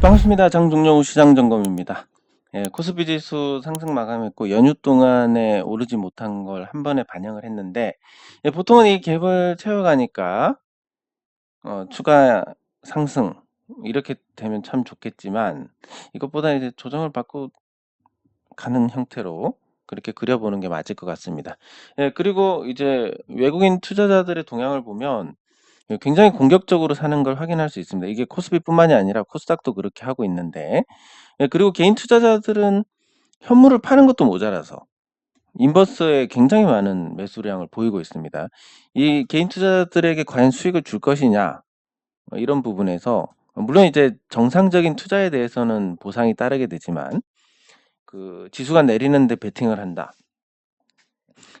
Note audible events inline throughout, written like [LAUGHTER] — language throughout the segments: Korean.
반갑습니다. 장종영 시장 점검입니다. 예, 코스피 지수 상승 마감했고 연휴 동안에 오르지 못한 걸 한 번에 반영을 했는데 예, 보통은 이 갭을 채워가니까 어, 추가 상승 이렇게 되면 참 좋겠지만 이것보다 이제 조정을 받고 가는 형태로 그렇게 그려보는 게 맞을 것 같습니다. 예, 그리고 이제 외국인 투자자들의 동향을 보면 예, 굉장히 공격적으로 사는 걸 확인할 수 있습니다. 이게 코스피뿐만이 아니라 코스닥도 그렇게 하고 있는데 예, 그리고 개인 투자자들은 현물을 파는 것도 모자라서 인버스에 굉장히 많은 매수량을 보이고 있습니다. 이 개인 투자자들에게 과연 수익을 줄 것이냐 어, 이런 부분에서 물론 이제 정상적인 투자에 대해서는 보상이 따르게 되지만 그 지수가 내리는데 베팅을 한다.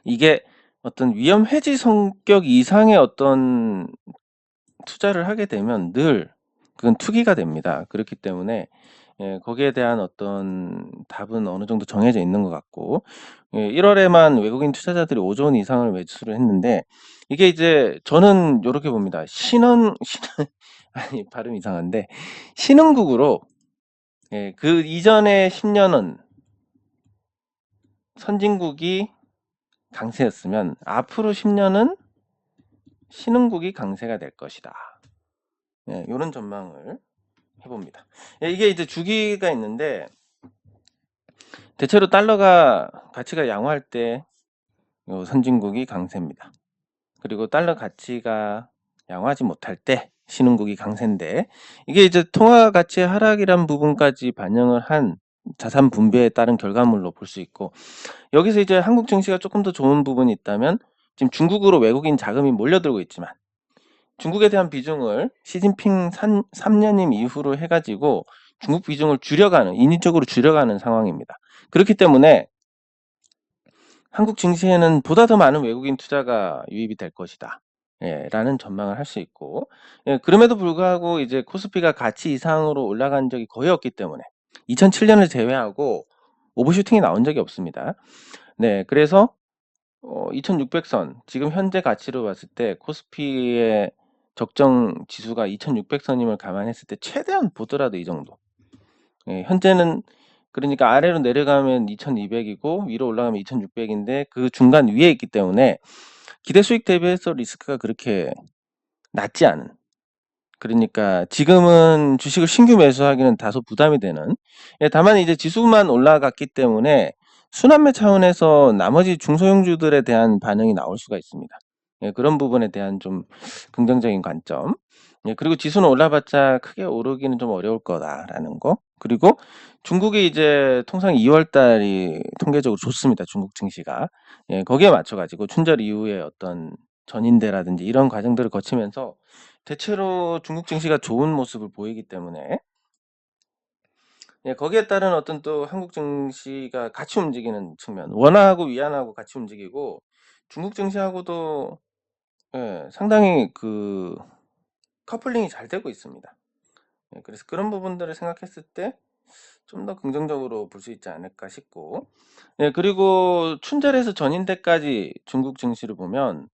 이게 어떤 위험 해지 성격 이상의 어떤 투자를 하게 되면 늘 그건 투기가 됩니다. 그렇기 때문에 예, 거기에 대한 어떤 답은 어느 정도 정해져 있는 것 같고 예, 1월에만 외국인 투자자들이 5조 원 이상을 매수를 했는데 이게 이제 저는 이렇게 봅니다. 신흥 [LAUGHS] 신흥 아니 발음 이상한데 신흥국으로 예, 그 이전에 10년은 선진국이 강세였으면 앞으로 10년은 신흥국이 강세가 될 것이다. 예, 이런 전망을 해봅니다. 예, 이게 이제 주기가 있는데 대체로 달러가 가치가 양호할 때요 선진국이 강세입니다. 그리고 달러 가치가 양호하지 못할 때 신흥국이 강세인데 이게 이제 통화 가치 하락이란 부분까지 반영을 한 자산 분배에 따른 결과물로 볼 수 있고 여기서 이제 한국 증시가 조금 더 좋은 부분이 있다면 지금 중국으로 외국인 자금이 몰려들고 있지만 중국에 대한 비중을 시진핑 3년임 이후로 해가지고 중국 비중을 줄여가는 인위적으로 줄여가는 상황입니다. 그렇기 때문에 한국 증시에는 보다 더 많은 외국인 투자가 유입이 될 것이다. 예, 라는 전망을 할 수 있고, 예, 그럼에도 불구하고 이제 코스피가 가치 이상으로 올라간 적이 거의 없기 때문에 2007년을 제외하고 오버슈팅이 나온 적이 없습니다. 네, 그래서 어, 2600선. 지금 현재 가치로 봤을 때 코스피의 적정 지수가 2600선임을 감안했을 때 최대한 보더라도 이 정도. 예, 현재는 그러니까 아래로 내려가면 2200이고 위로 올라가면 2600인데 그 중간 위에 있기 때문에 기대 수익 대비해서 리스크가 그렇게 낮지 않은. 그러니까 지금은 주식을 신규 매수하기는 다소 부담이 되는. 예, 다만 이제 지수만 올라갔기 때문에 순환매 차원에서 나머지 중소형주들에 대한 반응이 나올 수가 있습니다. 예, 그런 부분에 대한 좀 긍정적인 관점. 예, 그리고 지수는 올라봤자 크게 오르기는 좀 어려울 거다라는 거. 그리고 중국이 이제 통상 2월 달이 통계적으로 좋습니다. 중국 증시가. 예, 거기에 맞춰 가지고 춘절 이후에 어떤 전인대라든지 이런 과정들을 거치면서 대체로 중국 증시가 좋은 모습을 보이기 때문에 예, 거기에 따른 어떤 또 한국 증시가 같이 움직이는 측면, 원화하고 위안하고 같이 움직이고 중국 증시하고도 예, 상당히 그 커플링이 잘 되고 있습니다. 예, 그래서 그런 부분들을 생각했을 때 좀 더 긍정적으로 볼 수 있지 않을까 싶고 예, 그리고 춘절에서 전인대까지 중국 증시를 보면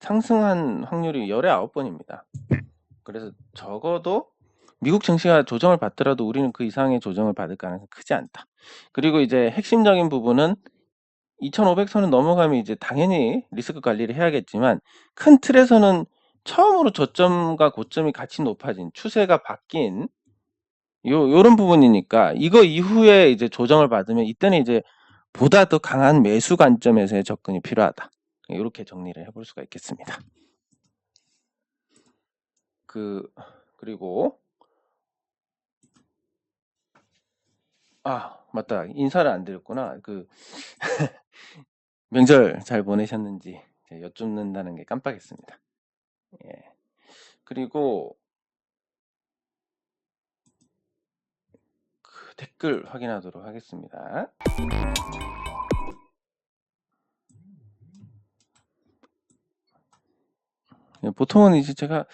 상승한 확률이 열에 아홉 번입니다. 그래서 적어도 미국 증시가 조정을 받더라도 우리는 그 이상의 조정을 받을 가능성이 크지 않다. 그리고 이제 핵심적인 부분은 2500선을 넘어가면 이제 당연히 리스크 관리를 해야겠지만 큰 틀에서는 처음으로 저점과 고점이 같이 높아진 추세가 바뀐 요 요런 부분이니까 이거 이후에 이제 조정을 받으면 이때는 이제 보다 더 강한 매수 관점에서의 접근이 필요하다. 이렇게 정리를 해볼 수가 있겠습니다. 그 그리고 아 맞다 인사를 안 드렸구나 그 [LAUGHS] 명절 잘 보내셨는지 여쭙는다는 게 깜빡했습니다. 예. 그리고 그 댓글 확인하도록 하겠습니다. 예, 보통은 이제 제가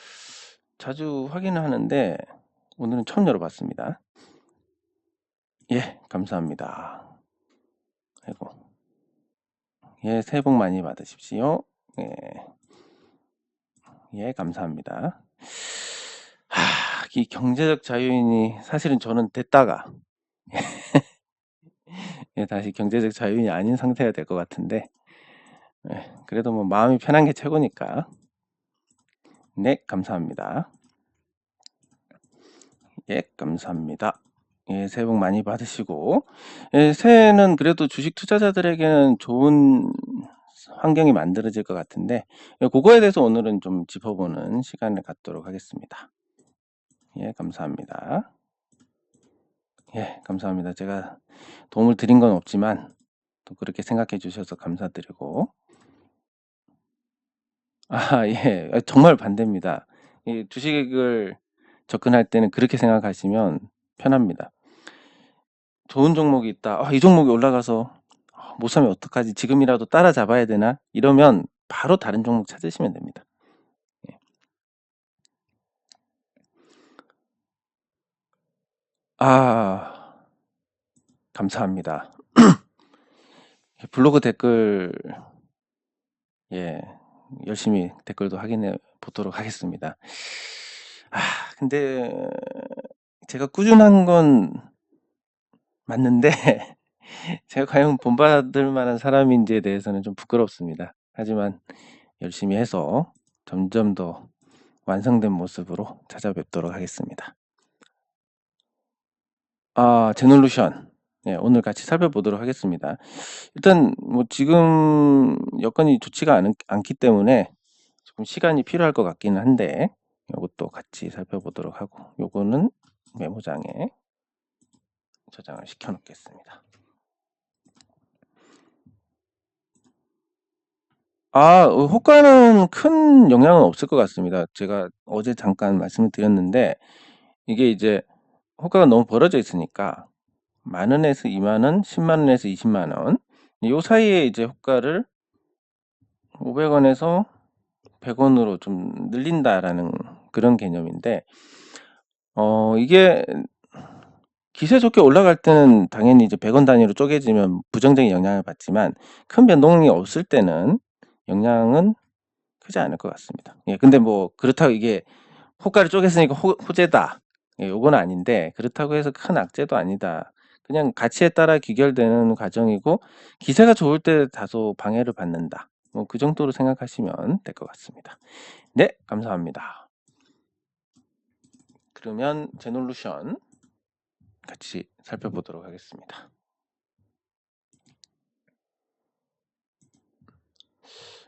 자주 확인을 하는데 오늘은 처음 열어봤습니다. 예, 감사합니다. 아이고. 예, 새해 복 많이 받으십시오. 예. 예, 감사합니다. 하, 이 경제적 자유인이 사실은 저는 됐다가 [LAUGHS] 예, 다시 경제적 자유인이 아닌 상태가 될 것 같은데 예, 그래도 뭐 마음이 편한 게 최고니까 네 감사합니다. 예 감사합니다. 예, 새해 복 많이 받으시고 예, 새해는 그래도 주식 투자자들에게는 좋은 환경이 만들어질 것 같은데 예, 그거에 대해서 오늘은 좀 짚어보는 시간을 갖도록 하겠습니다. 예, 감사합니다. 예, 감사합니다. 제가 도움을 드린 건 없지만 또 그렇게 생각해 주셔서 감사드리고 아, [LAUGHS] 예. 아, 정말 반대입니다. 이 주식을 접근할 때는 그렇게 생각하시면 편합니다. 좋은 종목이 있다. 아, 이 종목이 올라가서 아, 못 사면 어떡하지? 지금이라도 따라잡아야 되나? 이러면 바로 다른 종목 찾으시면 됩니다. 예. 아, 감사합니다. [CLEARS THROAT] 블로그 댓글 예, 열심히 댓글도 확인해 보도록 하겠습니다. 아, 근데 제가 꾸준한 건 맞는데 [LAUGHS] 제가 과연 본받을 만한 사람인지에 대해서는 좀 부끄럽습니다. 하지만 열심히 해서 점점 더 완성된 모습으로 찾아뵙도록 하겠습니다. 아, 제놀루션. 네, 오늘 같이 살펴보도록 하겠습니다. 일단 뭐 지금 여건이 좋지가 않, 않기 때문에 조금 시간이 필요할 것 같기는 한데 이것도 같이 살펴보도록 하고 요거는 메모장에 저장을 시켜 놓겠습니다. 아, 어, 호가는 큰 영향은 없을 것 같습니다. 제가 어제 잠깐 말씀을 드렸는데 이게 이제 호가가 너무 벌어져 있으니까 만 원에서 2만 원, 10만 원에서 20만 원. 요 사이에 이제 호가를 500원에서 100원으로 좀 늘린다라는 그런 개념인데 어 이게 기세 좋게 올라갈 때는 당연히 이제 100 원 단위로 쪼개지면 부정적인 영향을 받지만 큰 변동이 없을 때는 영향은 크지 않을 것 같습니다. 예, 근데 뭐 그렇다고 이게 호가를 쪼갰으니까 호, 호재다. 예, 요건 아닌데 그렇다고 해서 큰 악재도 아니다. 그냥 가치에 따라 귀결되는 과정이고 기세가 좋을 때 다소 방해를 받는다. 뭐 그 정도로 생각하시면 될 것 같습니다. 네, 감사합니다. 그러면 제놀루션 같이 살펴보도록 하겠습니다.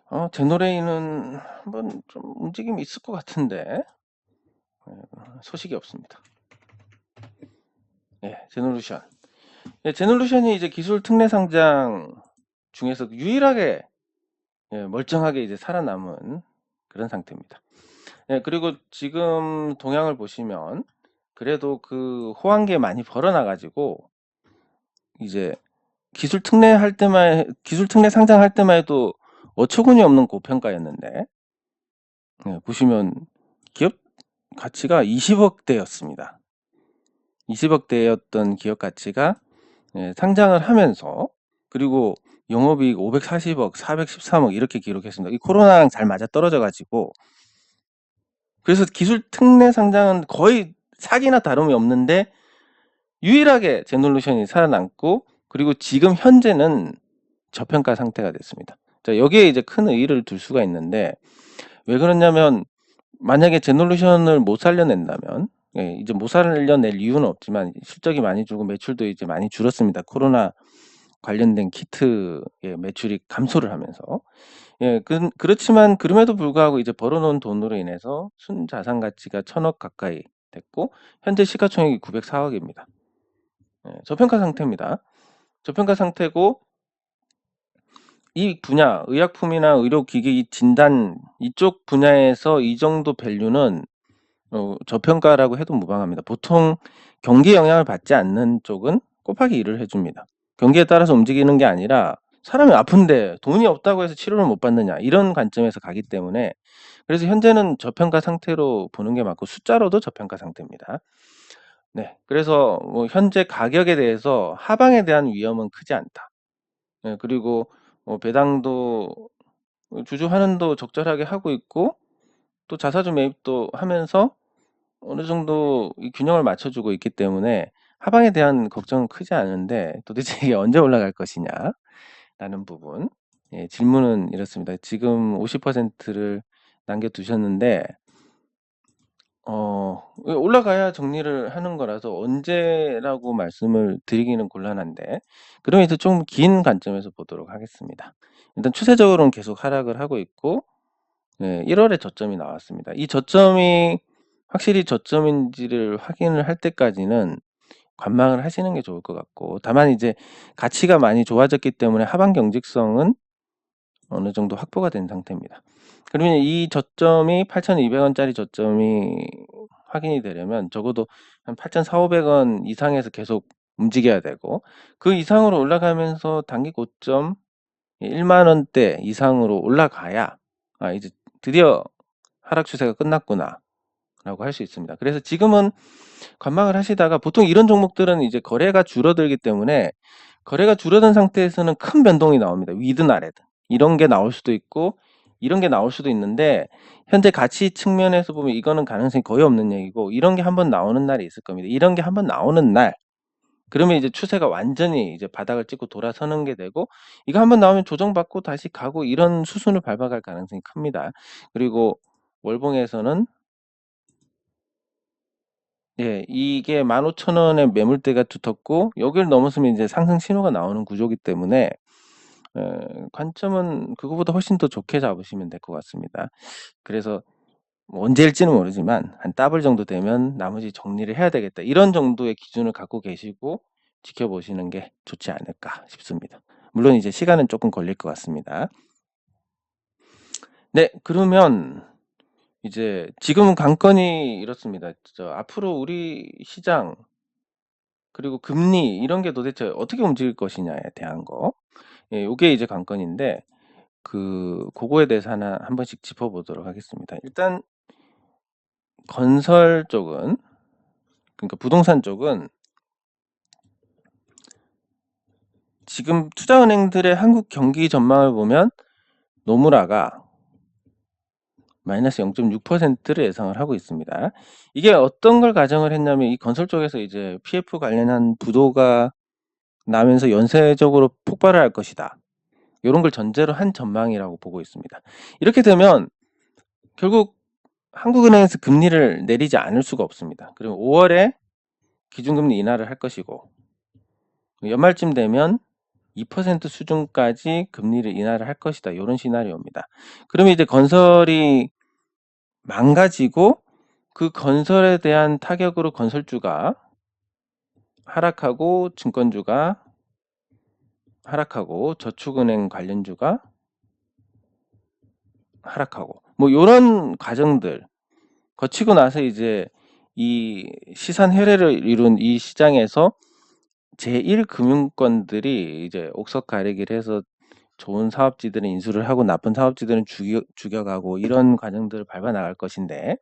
어, 제노레이는 한번 좀 움직임이 있을 것 같은데 예, 소식이 없습니다. 예, 제놀루션. 예, 제놀루션이 이제 기술 특례 상장 중에서 유일하게 예, 멀쩡하게 이제 살아남은 그런 상태입니다. 예, 그리고 지금 동향을 보시면 그래도 그 호황기에 많이 벌어나가지고 이제 기술 특례 할 때만 기술 특례 상장할 때만 해도 어처구니 없는 고평가였는데 예, 보시면 기업 가치가 20억대였습니다. 20억대였던 기업 가치가 예, 상장을 하면서 그리고 영업이익 540억, 413억 이렇게 기록했습니다. 이 코로나랑 잘 맞아 떨어져 가지고 그래서 기술 특례 상장은 거의 사기나 다름이 없는데 유일하게 제놀루션이 살아남고 그리고 지금 현재는 저평가 상태가 됐습니다. 자, 여기에 이제 큰 의의를 둘 수가 있는데 왜 그러냐면 만약에 제놀루션을 못 살려낸다면 예, 이제 못 살려낼 이유는 없지만 실적이 많이 줄고 매출도 이제 많이 줄었습니다. 코로나 관련된 키트의 매출이 감소를 하면서 예, 그, 그렇지만 그럼에도 불구하고 이제 벌어놓은 돈으로 인해서 순자산 가치가 천억 가까이 됐고 현재 시가총액이 904억입니다. 예, 저평가 상태입니다. 저평가 상태고 이 분야, 의약품이나 의료기기 진단 이쪽 분야에서 이 정도 밸류는 어, 저평가라고 해도 무방합니다. 보통 경기 영향을 받지 않는 쪽은 곱하기 1을 해줍니다. 경기에 따라서 움직이는 게 아니라 사람이 아픈데 돈이 없다고 해서 치료를 못 받느냐 이런 관점에서 가기 때문에 그래서 현재는 저평가 상태로 보는 게 맞고 숫자로도 저평가 상태입니다. 네, 그래서 뭐 현재 가격에 대해서 하방에 대한 위험은 크지 않다. 네, 그리고 어, 배당도 주주 환원도 적절하게 하고 있고 또 자사주 매입도 하면서 어느 정도 이 균형을 맞춰주고 있기 때문에 하방에 대한 걱정은 크지 않은데 도대체 이게 [LAUGHS] 언제 올라갈 것이냐 라는 부분. 예, 질문은 이렇습니다. 지금 50%를 남겨두셨는데 어, 올라가야 정리를 하는 거라서 언제라고 말씀을 드리기는 곤란한데 그러면서 좀긴 관점에서 보도록 하겠습니다. 일단 추세적으로는 계속 하락을 하고 있고 예, 1월에 저점이 나왔습니다. 이 저점이 확실히 저점인지를 확인을 할 때까지는 관망을 하시는 게 좋을 것 같고 다만 이제 가치가 많이 좋아졌기 때문에 하반 경직성은 어느 정도 확보가 된 상태입니다. 그러면 이 저점이 8,200 원짜리 저점이 확인이 되려면 적어도 한 8,400원 이상에서 계속 움직여야 되고 그 이상으로 올라가면서 단기 고점 1만 원대 이상으로 올라가야 아 이제 드디어 하락 추세가 끝났구나 라고 할 수 있습니다. 그래서 지금은 관망을 하시다가 보통 이런 종목들은 이제 거래가 줄어들기 때문에 거래가 줄어든 상태에서는 큰 변동이 나옵니다. 위든 아래든 이런 게 나올 수도 있고 이런 게 나올 수도 있는데 현재 가치 측면에서 보면 이거는 가능성이 거의 없는 얘기고 이런 게 한번 나오는 날이 있을 겁니다. 이런 게 한번 나오는 날 그러면 이제 추세가 완전히 이제 바닥을 찍고 돌아서는 게 되고 이거 한번 나오면 조정받고 다시 가고 이런 수순을 밟아갈 가능성이 큽니다. 그리고 월봉에서는 예, 이게 15,000원의 매물대가 두텁고 여기를 넘었으면 이제 상승 신호가 나오는 구조기 때문에 에, 관점은 그거보다 훨씬 더 좋게 잡으시면 될 것 같습니다. 그래서 뭐 언제일지는 모르지만 한 더블 정도 되면 나머지 정리를 해야 되겠다. 이런 정도의 기준을 갖고 계시고 지켜보시는 게 좋지 않을까 싶습니다. 물론 이제 시간은 조금 걸릴 것 같습니다. 네, 그러면 이제 지금은 관건이 이렇습니다. 저 앞으로 우리 시장 그리고 금리 이런 게 도대체 어떻게 움직일 것이냐에 대한 거. 예, 요게 이제 관건인데 그 그거에 대해서 하나 한 번씩 짚어 보도록 하겠습니다. 일단 건설 쪽은 그러니까 부동산 쪽은 지금 투자은행들의 한국 경기 전망을 보면 노무라가 마이너스 0.6%를 예상을 하고 있습니다. 이게 어떤 걸 가정을 했냐면 이 건설 쪽에서 이제 PF 관련한 부도가 나면서 연쇄적으로 폭발을 할 것이다. 이런 걸 전제로 한 전망이라고 보고 있습니다. 이렇게 되면 결국 한국은행에서 금리를 내리지 않을 수가 없습니다. 그리고 5월에 기준금리 인하를 할 것이고 연말쯤 되면 2% 수준까지 금리를 인하를 할 것이다. 이런 시나리오입니다. 그러면 이제 건설이 망가지고 그 건설에 대한 타격으로 건설주가 하락하고 증권주가 하락하고 저축은행 관련주가 하락하고 뭐 이런 과정들 거치고 나서 이제 이 시산 혈회를 이룬 이 시장에서 제1금융권들이 이제 옥석 가리기를 해서 좋은 사업지들은 인수를 하고 나쁜 사업지들은 죽여, 죽여가고 이런 과정들을 밟아 나갈 것인데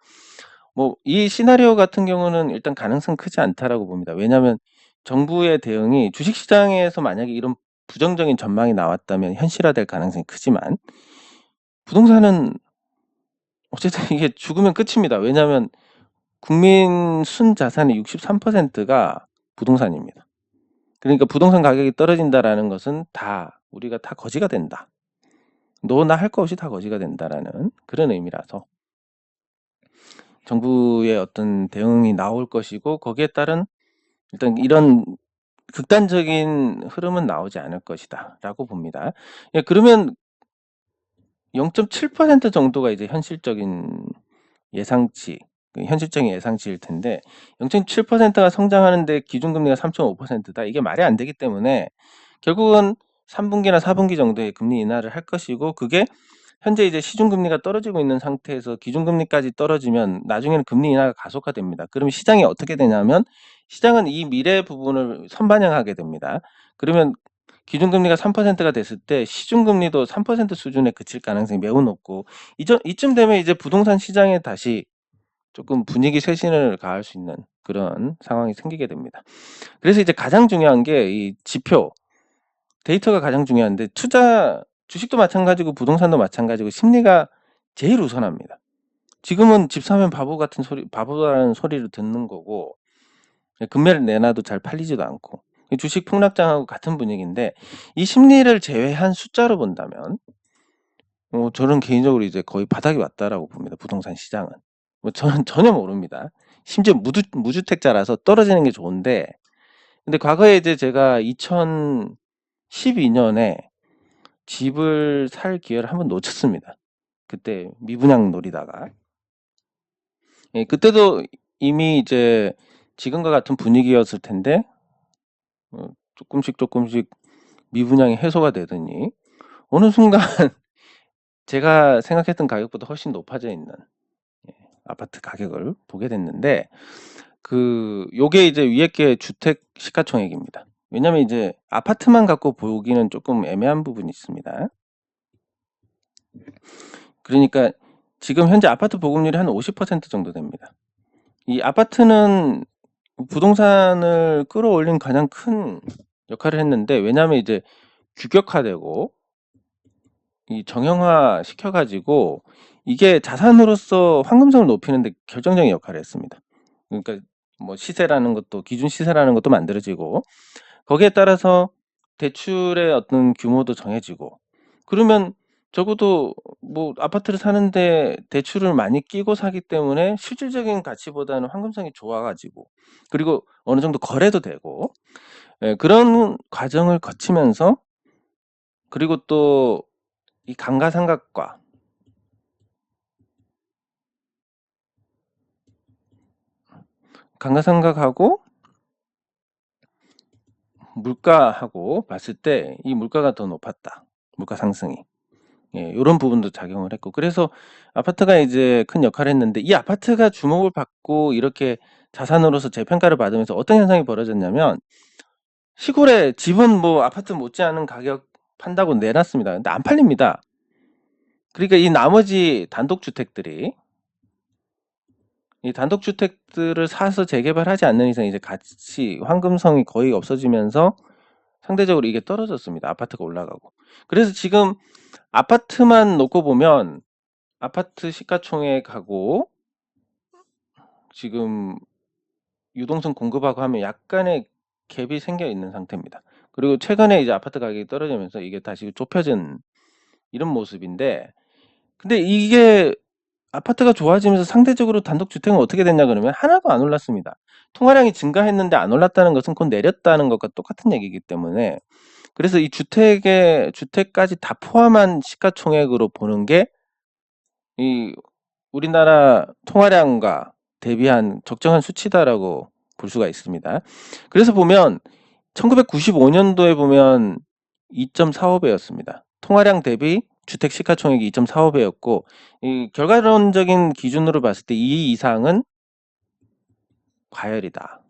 뭐 이 시나리오 같은 경우는 일단 가능성 크지 않다라고 봅니다. 왜냐하면 정부의 대응이 주식 시장에서 만약에 이런 부정적인 전망이 나왔다면 현실화될 가능성이 크지만 부동산은 어쨌든 이게 죽으면 끝입니다. 왜냐하면 국민 순 자산의 63%가 부동산입니다. 그러니까 부동산 가격이 떨어진다라는 것은 다 우리가 다 거지가 된다. 너나 할거 없이 다 거지가 된다라는 그런 의미라서 정부의 어떤 대응이 나올 것이고 거기에 따른 일단 이런 극단적인 흐름은 나오지 않을 것이다 라고 봅니다. 예, 그러면 0.7% 정도가 이제 현실적인 예상치, 그 현실적인 예상치일 텐데 0.7%가 성장하는데 기준금리가 3.5%다. 이게 말이 안 되기 때문에 결국은 3분기나 4분기 정도의 금리 인하를 할 것이고 그게 현재 이제 시중금리가 떨어지고 있는 상태에서 기준금리까지 떨어지면 나중에는 금리 인하가 가속화됩니다. 그러면 시장이 어떻게 되냐면 시장은 이 미래 부분을 선반영하게 됩니다. 그러면 기준금리가 3%가 됐을 때 시중금리도 3% 수준에 그칠 가능성이 매우 높고 이점, 이쯤 되면 이제 부동산 시장에 다시 조금 분위기 쇄신을 가할 수 있는 그런 상황이 생기게 됩니다. 그래서 이제 가장 중요한 게 이 지표 데이터가 가장 중요한데 투자 주식도 마찬가지고 부동산도 마찬가지고 심리가 제일 우선합니다. 지금은 집 사면 바보 같은 소리, 바보라는 소리를 듣는 거고, 금매를 내놔도 잘 팔리지도 않고, 주식 폭락장하고 같은 분위기인데, 이 심리를 제외한 숫자로 본다면, 어, 저는 개인적으로 이제 거의 바닥이 왔다라고 봅니다. 부동산 시장은. 뭐 저는 [LAUGHS] 전혀 모릅니다. 심지어 무주, 무주택자라서 떨어지는 게 좋은데, 근데 과거에 이제 제가 2012 년에 집을 살 기회를 한번 놓쳤습니다. 그때 미분양 노리다가. 예, 그때도 이미 이제 지금과 같은 분위기였을 텐데, 어, 조금씩 조금씩 미분양이 해소가 되더니, 어느 순간 [LAUGHS] 제가 생각했던 가격보다 훨씬 높아져 있는 예, 아파트 가격을 보게 됐는데, 그, 요게 이제 위에 게 주택 시가총액입니다. 왜냐면 이제 아파트만 갖고 보기는 조금 애매한 부분이 있습니다. 그러니까 지금 현재 아파트 보급률이 한 50% 정도 됩니다. 이 아파트는 부동산을 끌어올린 가장 큰 역할을 했는데 왜냐하면 이제 규격화되고 이 정형화 시켜가지고 이게 자산으로서 황금성을 높이는데 결정적인 역할을 했습니다. 그러니까 뭐 시세라는 것도 기준 시세라는 것도 만들어지고 거기에 따라서 대출의 어떤 규모도 정해지고 그러면 적어도 뭐 아파트를 사는데 대출을 많이 끼고 사기 때문에 실질적인 가치보다는 황금성이 좋아 가지고 그리고 어느 정도 거래도 되고 예, 그런 과정을 거치면서 그리고 또 이 감가상각과 감가상각하고 물가하고 봤을 때 이 물가가 더 높았다. 물가 상승이. 예, 요런 부분도 작용을 했고. 그래서 아파트가 이제 큰 역할을 했는데 이 아파트가 주목을 받고 이렇게 자산으로서 재평가를 받으면서 어떤 현상이 벌어졌냐면 시골에 집은 뭐 아파트 못지않은 가격 판다고 내놨습니다. 근데 안 팔립니다. 그러니까 이 나머지 단독주택들이 이 단독주택들을 사서 재개발하지 않는 이상 이제 가치 황금성이 거의 없어지면서 상대적으로 이게 떨어졌습니다. 아파트가 올라가고. 그래서 지금 아파트만 놓고 보면 아파트 시가총액하고 지금 유동성 공급하고 하면 약간의 갭이 생겨 있는 상태입니다. 그리고 최근에 이제 아파트 가격이 떨어지면서 이게 다시 좁혀진 이런 모습인데 근데 이게 아파트가 좋아지면서 상대적으로 단독주택은 어떻게 됐냐 그러면 하나도 안 올랐습니다. 통화량이 증가했는데 안 올랐다는 것은 곧 내렸다는 것과 똑같은 얘기이기 때문에 그래서 이 주택의 주택까지 다 포함한 시가총액으로 보는 게 이 우리나라 통화량과 대비한 적정한 수치다라고 볼 수가 있습니다. 그래서 보면 1995년도에 보면 2.45배였습니다. 통화량 대비 주택 시가총액이 2.45배였고 이 결과론적인 기준으로 봤을 때 이 이상은 과열이다.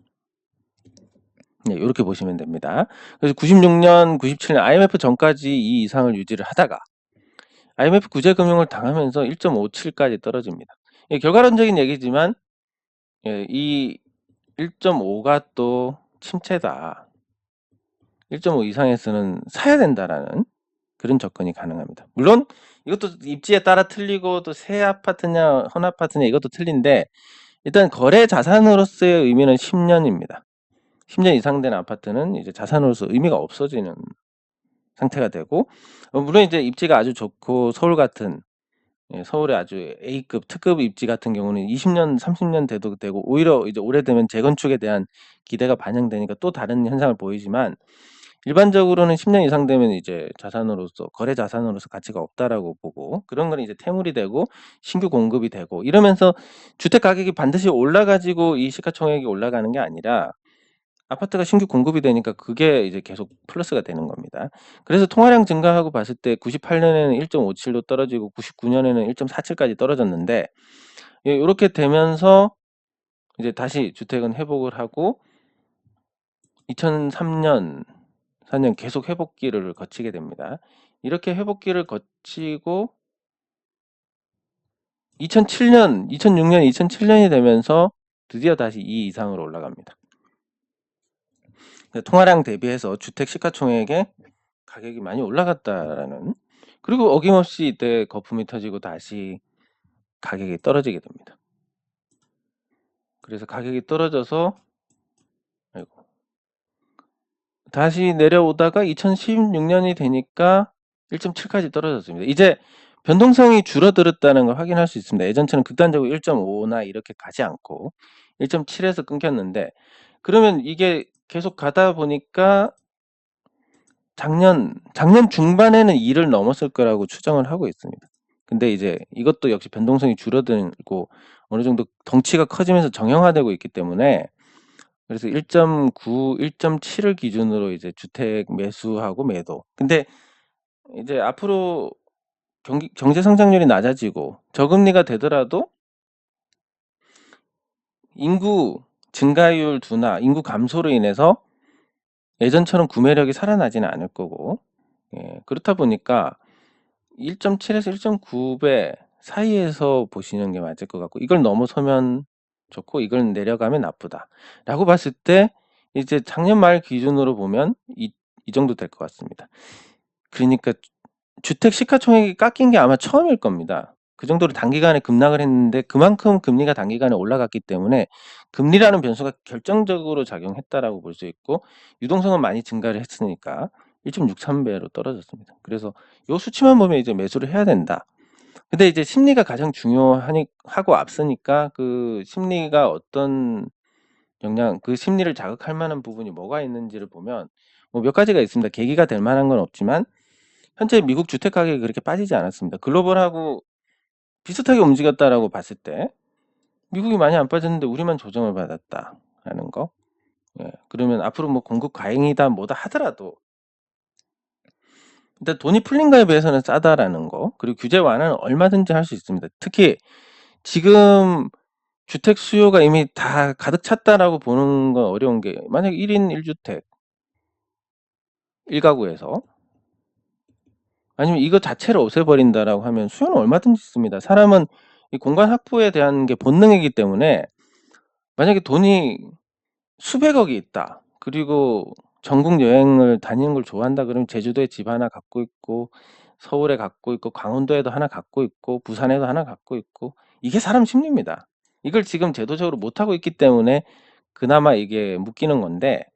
네, 이렇게 보시면 됩니다. 그래서 96년, 97년 IMF 전까지 이 이상을 유지를 하다가 IMF 구제 금융을 당하면서 1.57까지 떨어집니다. 예, 결과론적인 얘기지만 예, 이 1.5가 또 침체다. 1.5 이상에서는 사야 된다라는 그런 접근이 가능합니다. 물론 이것도 입지에 따라 틀리고 또 새 아파트냐 헌 아파트냐 이것도 틀린데 일단 거래 자산으로서의 의미는 10년입니다. 10년 이상 된 아파트는 이제 자산으로서 의미가 없어지는 상태가 되고 어, 물론 이제 입지가 아주 좋고 서울 같은 예, 서울의 아주 A급 특급 입지 같은 경우는 20년, 30년 돼도 되고 오히려 이제 오래되면 재건축에 대한 기대가 반영되니까 또 다른 현상을 보이지만 일반적으로는 10년 이상 되면 이제 자산으로서 거래 자산으로서 가치가 없다라고 보고 그런 건 이제 태물이 되고 신규 공급이 되고 이러면서 주택 가격이 반드시 올라가지고 이 시가총액이 올라가는 게 아니라 아파트가 신규 공급이 되니까 그게 이제 계속 플러스가 되는 겁니다. 그래서 통화량 증가하고 봤을 때 98년에는 1.57로 떨어지고 99년에는 1.47까지 떨어졌는데 이렇게 되면서 이제 다시 주택은 회복을 하고 2003년 4년 계속 회복기를 거치게 됩니다. 이렇게 회복기를 거치고 2007년, 2006년, 2007년이 되면서 드디어 다시 이 이상으로 올라갑니다. 통화량 대비해서 주택 시가총액의 가격이 많이 올라갔다라는 그리고 어김없이 이때 거품이 터지고 다시 가격이 떨어지게 됩니다. 그래서 가격이 떨어져서 아이고. 다시 내려오다가 2016년이 되니까 1.7까지 떨어졌습니다. 이제 변동성이 줄어들었다는 걸 확인할 수 있습니다. 예전처럼 극단적으로 1.5나 이렇게 가지 않고 1.7에서 끊겼는데 그러면 이게 계속 가다 보니까 작년 작년 중반에는 2를 넘었을 거라고 추정을 하고 있습니다. 근데 이제 이것도 역시 변동성이 줄어들고 어느 정도 덩치가 커지면서 정형화되고 있기 때문에 그래서 1.9, 1.7을 기준으로 이제 주택 매수하고 매도. 근데 이제 앞으로 경기, 경제 성장률이 낮아지고 저금리가 되더라도 인구 증가율 둔화, 인구 감소로 인해서 예전처럼 구매력이 살아나지는 않을 거고 예, 그렇다 보니까 1.7에서 1.9배 사이에서 보시는 게 맞을 것 같고 이걸 넘어서면 좋고 이걸 내려가면 나쁘다 라고 봤을 때 이제 작년 말 기준으로 보면 이, 이 정도 될 것 같습니다 그러니까 주택 시가총액이 깎인 게 아마 처음일 겁니다 그 정도로 단기간에 급락을 했는데 그만큼 금리가 단기간에 올라갔기 때문에 금리라는 변수가 결정적으로 작용했다라고 볼 수 있고 유동성은 많이 증가를 했으니까 1.63배로 떨어졌습니다. 그래서 요 수치만 보면 이제 매수를 해야 된다. 근데 이제 심리가 가장 중요하니 하고 앞서니까 그 심리가 어떤 영향, 그 심리를 자극할 만한 부분이 뭐가 있는지를 보면 뭐 몇 가지가 있습니다. 계기가 될 만한 건 없지만 현재 미국 주택 가격이 그렇게 빠지지 않았습니다. 글로벌하고 비슷하게 움직였다라고 봤을 때 미국이 많이 안 빠졌는데 우리만 조정을 받았다라는 거. 예, 그러면 앞으로 뭐 공급 과잉이다 뭐다 하더라도 일단 돈이 풀린 거에 비해서는 싸다라는 거. 그리고 규제 완화는 얼마든지 할 수 있습니다. 특히 지금 주택 수요가 이미 다 가득 찼다라고 보는 건 어려운 게 만약 1인 1주택 1가구에서 아니면 이거 자체를 없애버린다라고 하면 수요는 얼마든지 있습니다. 사람은 이 공간 확보에 대한 게 본능이기 때문에 만약에 돈이 수백억이 있다. 그리고 전국 여행을 다니는 걸 좋아한다 그러면 제주도에 집 하나 갖고 있고 서울에 갖고 있고 강원도에도 하나 갖고 있고 부산에도 하나 갖고 있고 이게 사람 심리입니다. 이걸 지금 제도적으로 못 하고 있기 때문에 그나마 이게 묶이는 건데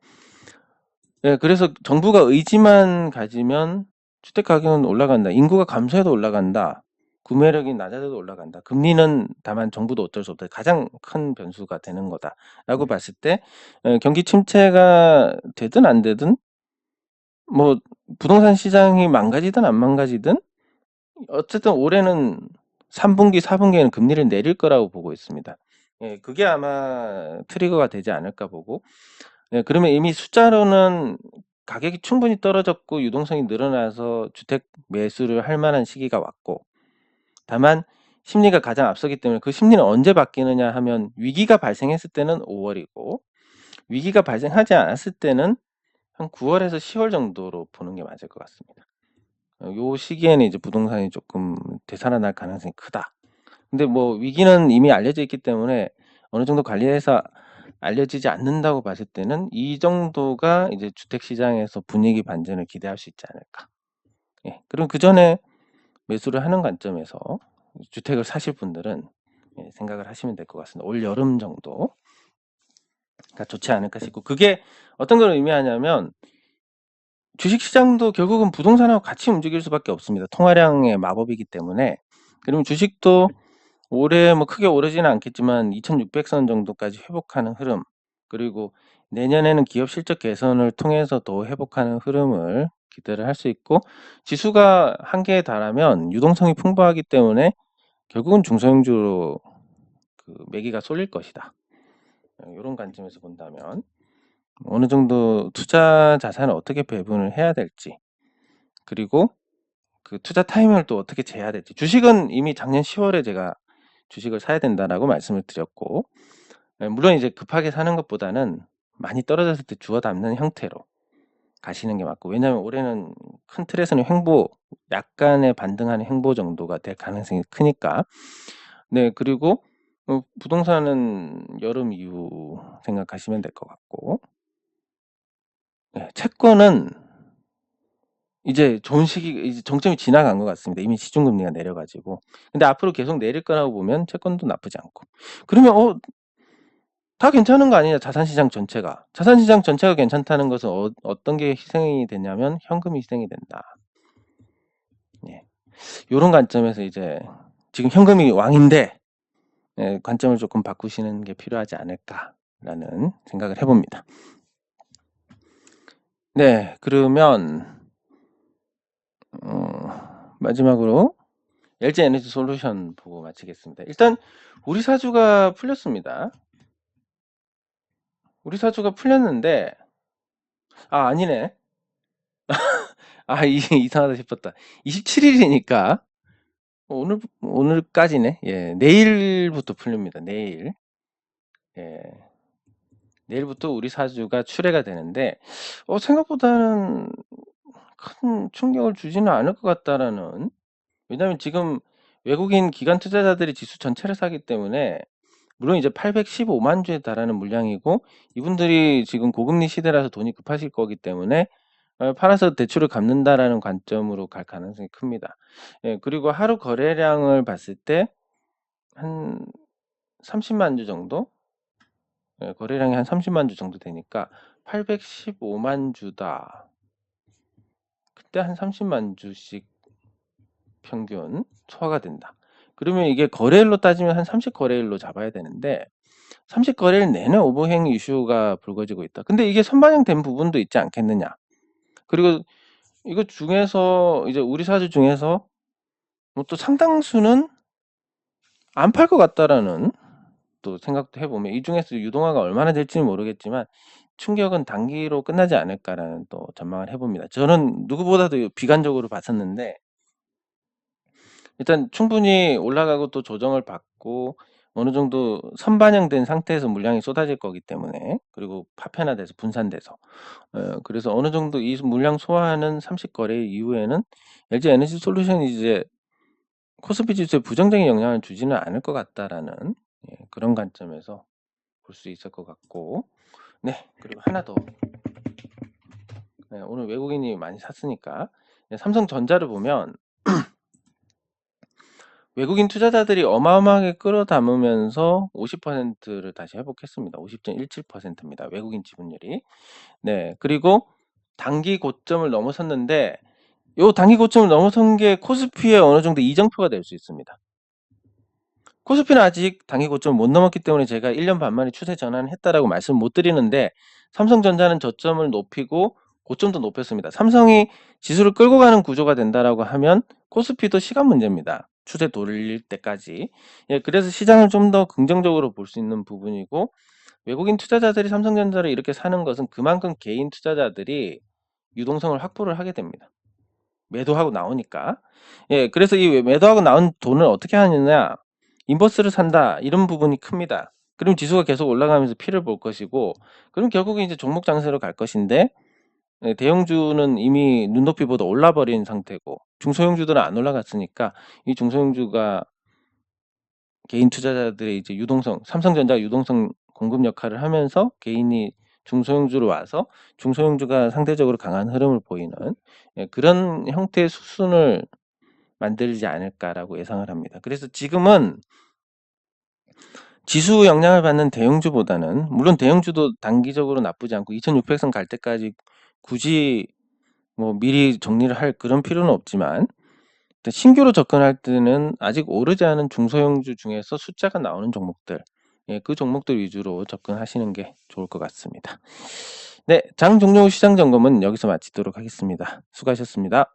예, 그래서 정부가 의지만 가지면 주택 가격은 올라간다. 인구가 감소해도 올라간다. 구매력이 낮아져도 올라간다. 금리는 다만 정부도 어쩔 수 없다. 가장 큰 변수가 되는 거다라고 봤을 때 에, 경기 침체가 되든 안 되든 뭐 부동산 시장이 망가지든 안 망가지든 어쨌든 올해는 3분기, 4분기에는 금리를 내릴 거라고 보고 있습니다. 예, 그게 아마 트리거가 되지 않을까 보고 예, 그러면 이미 숫자로는 가격이 충분히 떨어졌고 유동성이 늘어나서 주택 매수를 할 만한 시기가 왔고 다만 심리가 가장 앞서기 때문에 그 심리는 언제 바뀌느냐 하면 위기가 발생했을 때는 5월이고 위기가 발생하지 않았을 때는 한 9월에서 10월 정도로 보는 게 맞을 것 같습니다. 어, 요 시기에는 이제 부동산이 조금 되살아날 가능성이 크다. 근데 뭐 위기는 이미 알려져 있기 때문에 어느 정도 관리해서 알려지지 않는다고 봤을 때는 이 정도가 이제 주택 시장에서 분위기 반전을 기대할 수 있지 않을까. 예. 그럼 그 전에 매수를 하는 관점에서 주택을 사실 분들은 예, 생각을 하시면 될 것 같습니다. 올 여름 정도가 좋지 않을까 싶고 그게 어떤 걸 의미하냐면 주식시장도 결국은 부동산하고 같이 움직일 수밖에 없습니다. 통화량의 마법이기 때문에 그러면 주식도 올해 뭐 크게 오르지는 않겠지만 2600선 정도까지 회복하는 흐름 그리고 내년에는 기업 실적 개선을 통해서 더 회복하는 흐름을 기대를 할 수 있고 지수가 한계에 달하면 유동성이 풍부하기 때문에 결국은 중소형주로 그 매기가 쏠릴 것이다. 이런 관점에서 본다면 어느 정도 투자 자산을 어떻게 배분을 해야 될지 그리고 그 투자 타이밍을 또 어떻게 재야 될지 주식은 이미 작년 10월에 제가 주식을 사야 된다라고 말씀을 드렸고 물론 이제 급하게 사는 것보다는 많이 떨어졌을 때 주워 담는 형태로 가시는 게 맞고 왜냐하면 올해는 큰 틀에서는 횡보 약간의 반등하는 횡보 정도가 될 가능성이 크니까 네 그리고 어, 부동산은 여름 이후 생각하시면 될 것 같고 네, 채권은 이제 좋은 시기 이제 정점이 지나간 것 같습니다. 이미 시중금리가 내려가지고. 근데 앞으로 계속 내릴 거라고 보면 채권도 나쁘지 않고. 그러면 어, 다 괜찮은 거 아니냐 자산시장 전체가. 자산시장 전체가 괜찮다는 것은 어, 어떤 게 희생이 되냐면 현금이 희생이 된다. 예. 요런 관점에서 이제 지금 현금이 왕인데 예, 관점을 조금 바꾸시는 게 필요하지 않을까라는 생각을 해 봅니다. 네, 그러면 어, 마지막으로 LG 에너지 솔루션 보고 마치겠습니다. 일단 우리 사주가 풀렸습니다. 우리 사주가 풀렸는데 아 아니네. [LAUGHS] 아 이, 이상하다 싶었다. 27일이니까 오늘 오늘까지네. 예, 내일부터 풀립니다. 내일. 예. 내일부터 우리 사주가 출해가 되는데 어, 생각보다는 큰 충격을 주지는 않을 것 같다라는 왜냐하면 지금 외국인 기관 투자자들이 지수 전체를 사기 때문에 물론 이제 815만 주에 달하는 물량이고 이분들이 지금 고금리 시대라서 돈이 급하실 거기 때문에 어, 팔아서 대출을 갚는다라는 관점으로 갈 가능성이 큽니다. 예, 그리고 하루 거래량을 봤을 때 한 30만 주 정도 예, 거래량이 한 30만 주 정도 되니까 815만 주다. 그때 한 30만 주씩 평균 소화가 된다. 그러면 이게 거래일로 따지면 한 30 거래일로 잡아야 되는데 30 거래일 내내 오버행 이슈가 불거지고 있다. 근데 이게 선반영된 부분도 있지 않겠느냐. 그리고 이거 중에서 이제 우리 사주 중에서 뭐 또 상당수는 안 팔 것 같다라는 또 생각도 해보면 이 중에서 유동화가 얼마나 될지는 모르겠지만 충격은 단기로 끝나지 않을까라는 또 전망을 해봅니다. 저는 누구보다도 비관적으로 봤었는데 일단 충분히 올라가고 또 조정을 받고 어느 정도 선반영된 상태에서 물량이 쏟아질 거기 때문에 그리고 파편화돼서 분산돼서 어, 그래서 어느 정도 이 물량 소화하는 30 거래 이후에는 LG 에너지 솔루션이 이제 코스피 지수에 부정적인 영향을 주지는 않을 것 같다라는 예, 그런 관점에서 볼 수 있을 것 같고. 네 그리고 하나 더. 네, 오늘 외국인이 많이 샀으니까. 네, 삼성전자를 보면 외국인 투자자들이 어마어마하게 끌어담으면서 50%를 다시 회복했습니다. 50.17%입니다. 외국인 지분율이. 네. 그리고 단기 고점을 넘어섰는데 요 단기 고점을 넘어선 게 코스피에 어느 정도 이정표가 될 수 있습니다. 코스피는 아직 단기 고점을 못 넘었기 때문에 제가 1년 반 만에 추세 전환을 했다라고 말씀 못 드리는데 삼성전자는 저점을 높이고 고점도 높였습니다. 삼성이 지수를 끌고 가는 구조가 된다라고 하면 코스피도 시간 문제입니다. 추세 돌릴 때까지. 예, 그래서 시장을 좀 더 긍정적으로 볼 수 있는 부분이고 외국인 투자자들이 삼성전자를 이렇게 사는 것은 그만큼 개인 투자자들이 유동성을 확보를 하게 됩니다. 매도하고 나오니까. 예, 그래서 이 매도하고 나온 돈을 어떻게 하느냐? 인버스를 산다. 이런 부분이 큽니다. 그럼 지수가 계속 올라가면서 피를 볼 것이고, 그럼 결국에 이제 종목 장세로 갈 것인데, 예, 대형주는 이미 눈높이보다 올라 버린 상태고, 중소형주들은 안 올라갔으니까, 이 중소형주가 개인 투자자들의 이제 유동성, 삼성전자 유동성 공급 역할을 하면서 개인이 중소형주로 와서 중소형주가 상대적으로 강한 흐름을 보이는 예, 그런 형태의 수순을 만들지 않을까라고 예상을 합니다. 그래서 지금은 지수 영향을 받는 대형주보다는 물론 대형주도 단기적으로 나쁘지 않고 2600선 갈 때까지 굳이 뭐 미리 정리를 할 그런 필요는 없지만 신규로 접근할 때는 아직 오르지 않은 중소형주 중에서 숫자가 나오는 종목들 예, 그 종목들 위주로 접근하시는 게 좋을 것 같습니다. 네, 장 종료 후 시장 점검은 여기서 마치도록 하겠습니다. 수고하셨습니다.